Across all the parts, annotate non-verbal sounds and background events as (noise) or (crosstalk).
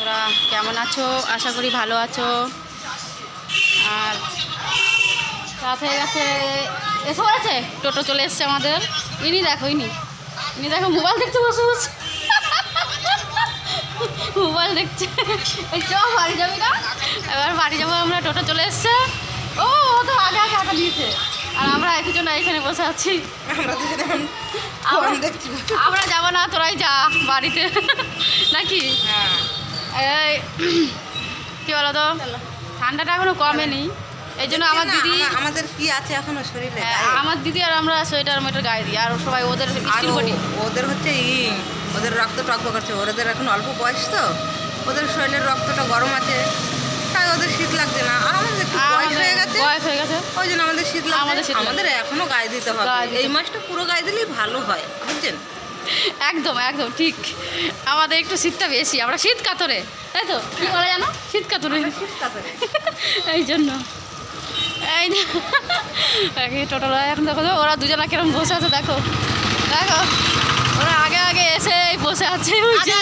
তোমরা কেমন আছো? আশা করি ভালো আছো। আর রাত হয়ে গেছে। এসব আছে টোটো চলে এসছে আমাদের। ইনি দেখো ইনি। ইনি দেখো মোবাইল দেখতে বসে বসে। মোবাইল দেখছে। চ বাড়ি যাবি না? এবার বাড়ি যাব আমরা টোটো চলে এসছে। ও ও তো আগে আগে আগে দিয়েছে। আর আমরা একজন এখানে বসে আছি। আমরা দেখছি। যাব না তোরাই যা বাড়িতে। নাকি? হ্যাঁ। কি বলো তো ঠান্ডাটা এখনও কমেনি। এই জন্য আমার দিদি আমাদের কি আছে এখনও শরীরে? হ্যাঁ, আমার দিদি আর আমরা সোয়েটার মেটার গায়ে দিই আর সবাই ওদের ওদের হচ্ছে ই ওদের রক্ত টক করছে। ওদের এখন অল্প বয়স তো। ওদের শরীরের রক্তটা গরম আছে। তাই ওদের শীত লাগছে না। আর আমাদের বয়স হয়ে গেছে। বয়স হয়ে গেছে। ওই জন্য আমাদের শীত লাগছে। আমাদের এখনও গায়ে দিতে হবে। এই মাসটা পুরো গায়ে দিলেই ভালো হয় বুঝছেন? একদম একদম ঠিক। আমাদের একটু শীতটা বেশি আমরা শীত কাতরে তাই তো? কি বলে জানো? শীত কাতরে। (laughs) এই জন্য। এই টোটাল এখন দেখো ওরা দুজনা কিরম বসে আছে দেখো। দেখো ওরা আগে আগে এসে এই বসে আছে ওই যে।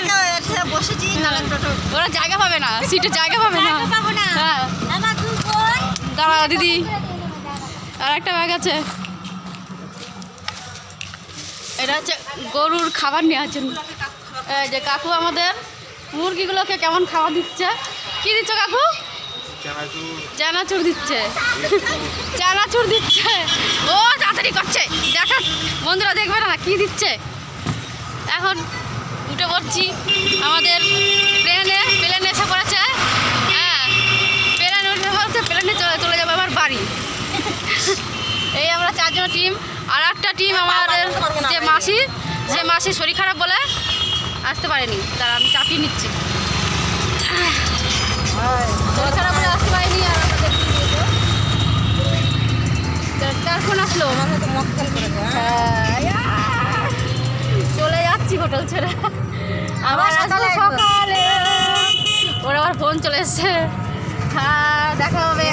বসেছি ওরা জায়গা পাবে না সিটে জায়গা পাবে না। হ্যাঁ। দাঁড়া দিদি। আর একটা ব্যাগ আছে। এটা হচ্ছে গরুর খাবার নেওয়ার জন্য। যে কাকু আমাদের মুরগিগুলোকে কেমন খাবার দিচ্ছে? কি দিচ্ছ কাকু? চানাচুর দিচ্ছে। চানাচুর দিচ্ছে। ও, তাড়াতাড়ি করছে। দেখা, বন্ধুরা দেখবে না কি দিচ্ছে? এখন উঠে পড়ছি আমাদের প্লেনে। প্লেনে এসে পড়েছে। হ্যাঁ প্লেনে উঠে পড়ছে, প্লেনে চলে চলে যাব আমার বাড়ি। এই আমরা চারজন টিম আর একটা টিম আমাদের যে মাসি যে মাসি শরীর খারাপ বলে আসতে পারেনি। তারা আমি চাপিয়ে নিচ্ছি। শরীর খারাপ বলে আসতে পারিনি আর আমাদের কি বলব? তা- কার ফোন আসলো। হ্যাঁ? হ্যাঁ, চলে যাচ্ছি হোটেল ছেড়ে। আবার আসব সকালে। ওর আবার ফোন চলে এসছে। হ্যাঁ দেখা হবে।